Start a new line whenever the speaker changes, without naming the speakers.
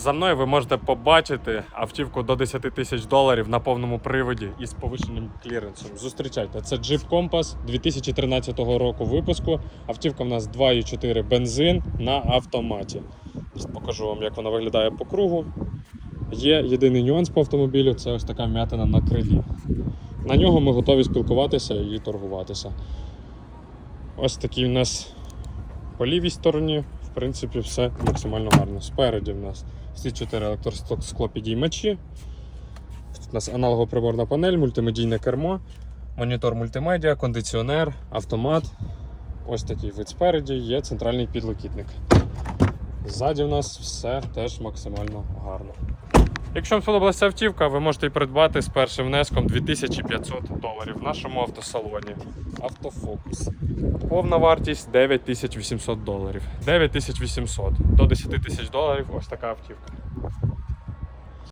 За мною ви можете побачити автівку до 10 тисяч доларів на повному приводі із повищеним кліренсом. Зустрічайте, це Jeep Compass 2013 року випуску. Автівка в нас 2,4 бензин на автоматі. Покажу вам, як вона виглядає по кругу. Є єдиний нюанс по автомобілю це ось така м'ятина на крилі. На нього ми готові спілкуватися і торгуватися. Ось такий у нас по лівій стороні, в принципі, все максимально гарно. Спереді в нас всі 4 електросклопідіймачі. Тут у нас аналогоприборна панель, мультимедійне кермо, монітор мультимедіа, кондиціонер, автомат. Ось такий вид спереді, є центральний підлокітник. Ззаді в нас все теж максимально гарно. Якщо вам сподобалася автівка, ви можете її придбати з першим внеском 2500 доларів в нашому автосалоні. Автофокус. Повна вартість 9800 доларів. 9800 до 10 тисяч доларів ось така автівка.